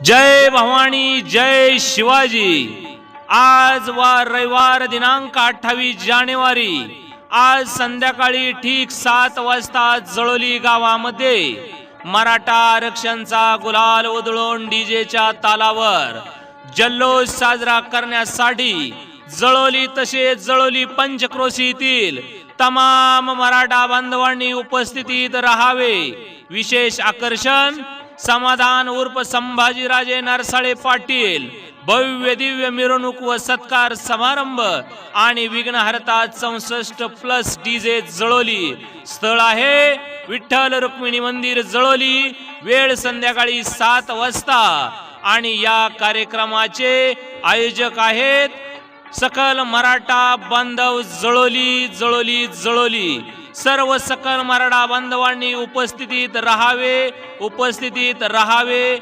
जय भवानी जय शिवाजी. आज वार रविवार दिनांक अठ्ठावीस जानेवारी. आज संध्याकाळी ठीक सात वाजता जळोली गावामध्ये मराठा आरक्षणचा गुलाल उधळून डीजेच्या तालावर जल्लोष साजरा करण्यासाठी जळोली तसेच जळोली पंचक्रोशीतील तमाम मराठा बांधवांनी उपस्थितीत राहावे. विशेष आकर्षण समाधान उर्फ संभाजीराजे नरसाळे पाटील. भव्य दिव्य मिरवणूक व सत्कार समारंभ आणि विघ्नहर्ता चौसष्ट प्लस डीजे जळोली. स्थळ आहे विठ्ठल रुक्मिणी मंदिर जळोली. वेळ संध्याकाळी सात वाजता आणि या कार्यक्रमाचे आयोजक आहेत सकल मराठा बांधव जळोली जळोली जळोली. सर्व सकल मराठा बांधवांनी उपस्थितीत राहावे उपस्थितीत राहावे.